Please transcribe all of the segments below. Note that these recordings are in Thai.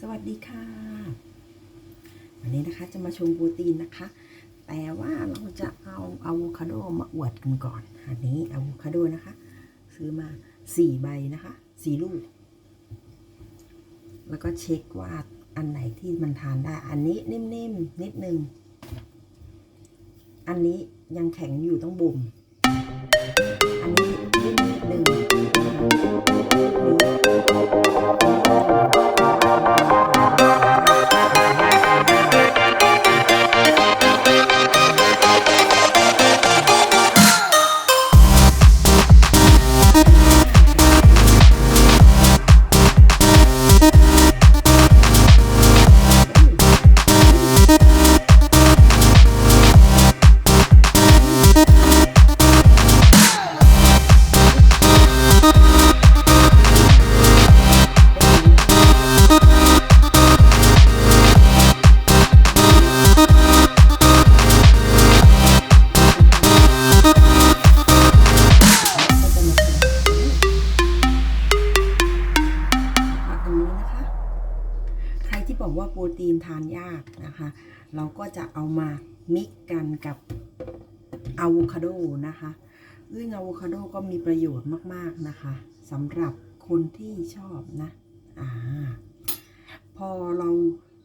สวัสดีค่ะ วันนี้นะคะจะมาชงโปรตีนนะคะ แต่ว่าเราจะเอาอะโวคาโดมาอวดกันก่อน อันนี้อะโวคาโดนะคะ ซื้อมาสี่ใบนะคะสี่ลูก แล้วก็เช็คว่าอันไหนที่มันทานได้ อันนี้นิ่มๆนิดนึง อันนี้ยังแข็งอยู่ต้องบ่ม อันนี้นิ่มนิดนึงนะ ที่บอกว่าโปรตีนทานยากนะคะ เราก็จะเอามามิกกันกับอะโวคาโดนะคะซึ่งอะโวคาโดก็มีประโยชน์มาก ๆ นะคะสำหรับคนที่ชอบนะอ่าพอเรา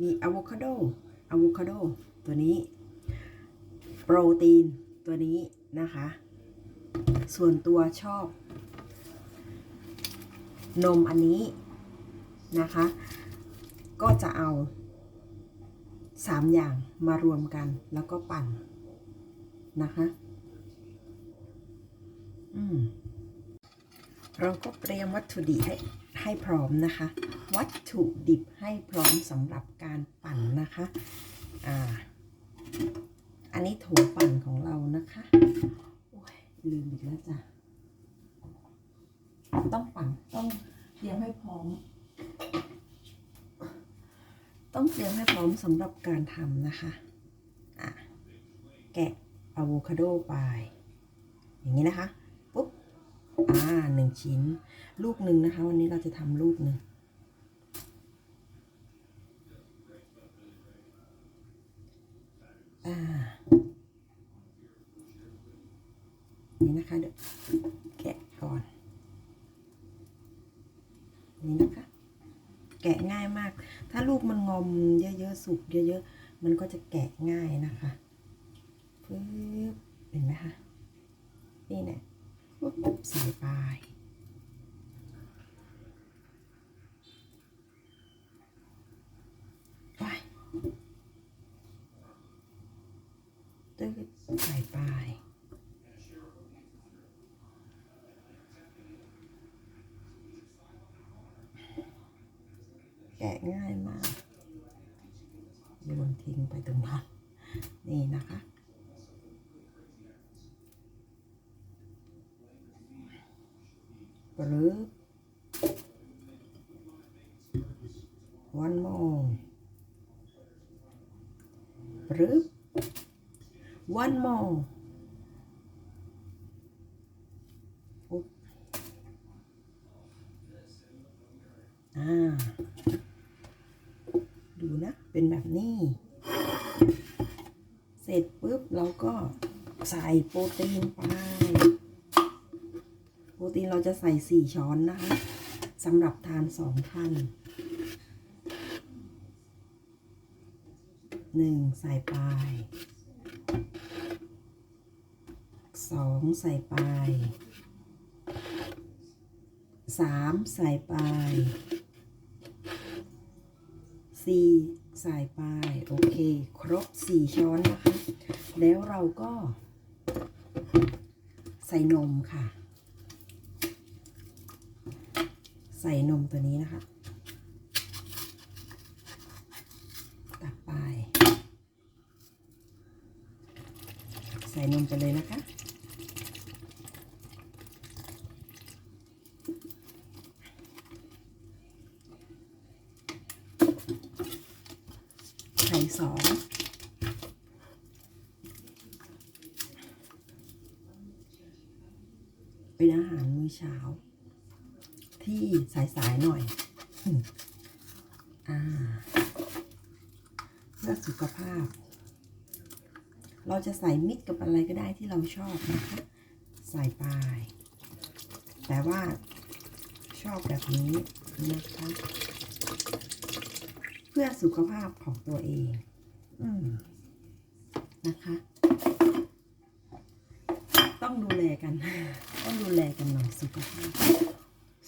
มีอะโวคาโดอะโวคาโดตัวนี้ โปรตีนตัวนี้นะคะ ส่วนตัวชอบ นมอันนี้นะคะ ก็จะเอาสามอย่างมารวมกันแล้วก็ปั่นนะคะอืมเราก็เตรียมวัตถุดิบให้ให้พร้อมนะคะ วัตถุดิบให้พร้อมสำหรับการปั่นนะคะอ่าอันนี้โถปั่นของเรานะคะโอ้ยลืมอีกแล้วจ้ะต้องปั่นต้องเตรียมให้พร้อม ต้องเตรียมให้พร้อมสำหรับการทำนะคะอะแกะอะโวคาโดไปอย่างนี้นะคะปุ๊บอ่าหนึ่งชิ้น ลูกหนึ่งนะคะ วันนี้เราจะทำลูกหนึ่งอ่านี่นะคะเดี๋ยวแกะก่อน นี่นะคะ แกะง่าย ลูกมันงอมเยอะๆสุกเยอะๆ มันก็จะแกะง่ายนะคะปึ๊บเห็นไหมคะ นี่เนี่ยปุ๊บใส่ไปไปตึ๊ดใส่ไป แกะง่ายมากโยนทิ้งไปตรงนั้นนี่นะคะปรึบ one more ปรึบ one more เป็นแบบนี้ เสร็จปุ๊บเราก็ใส่โปรตีนไป โปรตีนเราจะใส่สี่ช้อนนะคะสำหรับทานสองท่านหนึ่งใส่ปลายสองใส่ปลายสามใส่ปลาย 4 ใส่ไป โอเค ครบ 4 ช้อนนะคะ แล้วเราก็ ใส่นมค่ะ ใส่นมตัวนี้นะคะ ตักไป ใส่นมไปเลยนะคะ ไข่สองเป็นอาหารมื้อเช้า ที่สายๆหน่อยอ่าเพื่อสุขภาพ เราจะใส่มิกกับอะไรก็ได้ที่เราชอบนะคะ ใส่ไป แต่ว่าชอบแบบนี้นะคะ พื่อสุขภาพของตัวเองอืมนะคะ ต้องดูแลกัน ต้องดูแลกันหน่อยสุขภาพ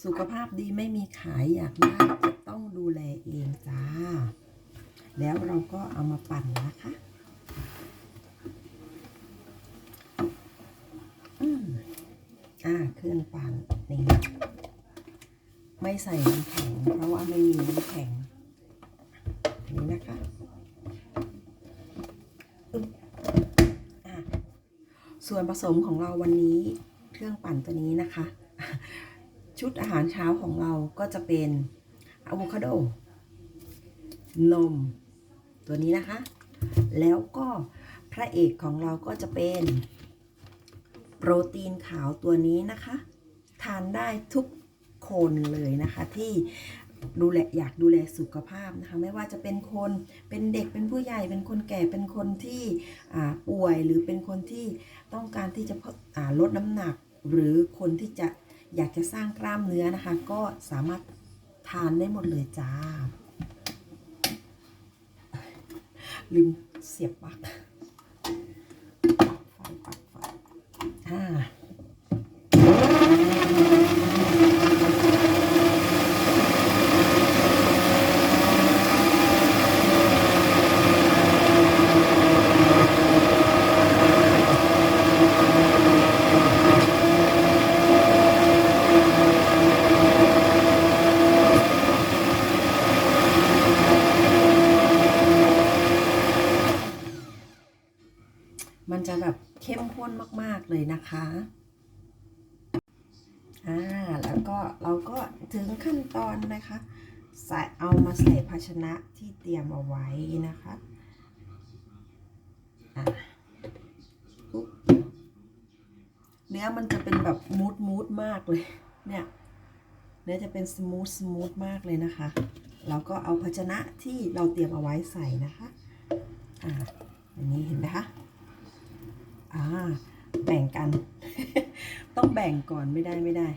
สุขภาพดีไม่มีขายอยากได้จะต้องดูแลเองจ้า แล้วเราก็เอามาปั่นนะคะอืมอ่าเครื่องปั่นนี่ไม่ใส่น้ำแข็ง เพราะว่าไม่มีน้ำแข็ง นะคะส่วนผสมของเราวันนี้เครื่องปั่นตัวนี้นะคะ ชุดอาหารเช้าของเราก็จะเป็นอะโวคาโด นม ตัวนี้นะคะ แล้วก็พระเอกของเราก็จะเป็นโปรตีนขาวตัวนี้นะคะ ทานได้ทุกคนเลยนะคะที่ ดูแลอยากดูแลสุขภาพนะคะไม่ว่าจะเป็นคนเป็นเด็กเป็นผู้ใหญ่เป็นคนแก่เป็นคนที่อ่าป่วยหรือเป็นคนที่ต้องการที่จะเพิ่มอ่าลดน้ำหนัก หรือคนที่จะอยากจะสร้างกล้ามเนื้อนะคะ ก็สามารถทานได้หมดเลยจ้า ลืมเสียบปลั๊กไฟปลั๊กไฟอ่า มันจะแบบเข้มข้นมาก ๆ เลยนะคะอ่าแล้วก็เราก็ถึงขั้นตอนนะคะใส่เอามาใส่ภาชนะที่เตรียมเอาไว้นะคะอะปุ๊บเนื้อมันจะเป็นแบบมูดมูดมากเลย เนี่ยเนื้อจะเป็นสมูทสมูทมากเลยนะคะ เราก็เอาภาชนะที่เราเตรียมเอาไว้ใส่นะคะ อ่าอันนี้เห็นไหมคะ อ่า แบ่งกัน ต้องแบ่งก่อนไม่ได้ไม่ได้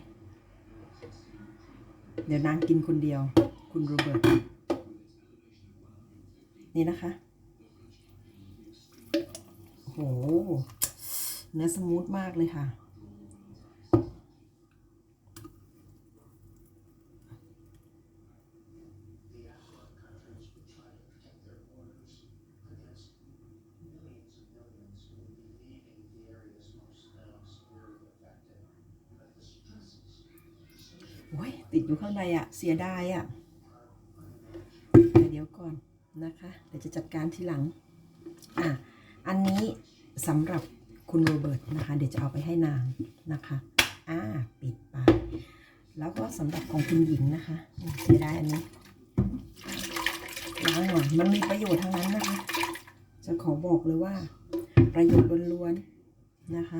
เดี๋ยวนางกินคนเดียว คุณโรเบิร์ตนี่นะคะโอ้โหเนื้อสมูทมากเลยค่ะ โอ้ยติดอยู่ข้างในอะเสียดายอะเดี๋ยวก่อนนะคะ เดี๋ยวจะจัดการทีหลัง อะ อันนี้สำหรับคุณโรเบิร์ตนะคะ เดี๋ยวจะเอาไปให้นางนะคะ อ่า ปิดไปแล้วก็สำหรับของคุณหญิงนะคะ เสียดายอันนี้ล้างหน่อยมันมีประโยชน์ทั้งนั้นนะคะ จะขอบอกเลยว่า ประโยชน์ล้วนๆนะคะ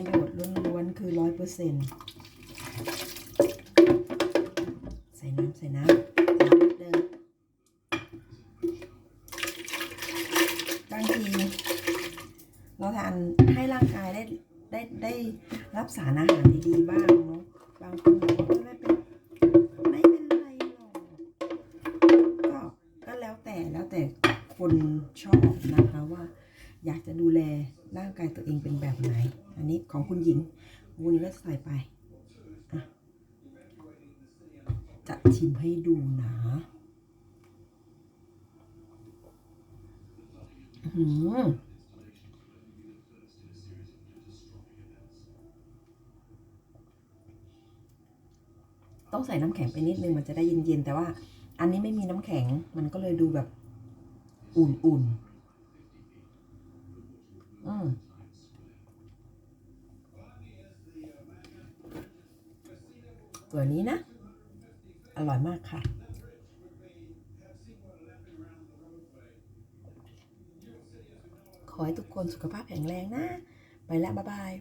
ประโยชน์ล้วนๆ คือร้อยเปอร์เซ็นต์ใส่น้ำใส่น้ำน้ำเดิมบางทีเราทานให้ร่างกายได้ได้ได้รับสารอาหารดีๆบ้างเนาะบางคนบอกว่าไม่เป็นไม่เป็นไรหรอกก็ก็แล้วแต่แล้วแต่คนชอบนะคะว่าอยากจะดูแลร่างกายตัวเองเป็น คุณหญิงวุ้นก็ใส่ไปจะชิมให้ดูนะอื้อหือต้องใส่น้ำแข็งไปนิดนึงมันจะได้เย็นๆ แต่ว่าอันนี้ไม่มีน้ำแข็งมันก็เลยดูแบบอุ่นๆ อืม ตัวนี้นะ อร่อยมากค่ะขอให้ทุกคนสุขภาพแข็งแรงนะ ไปแล้วบ๊ายบาย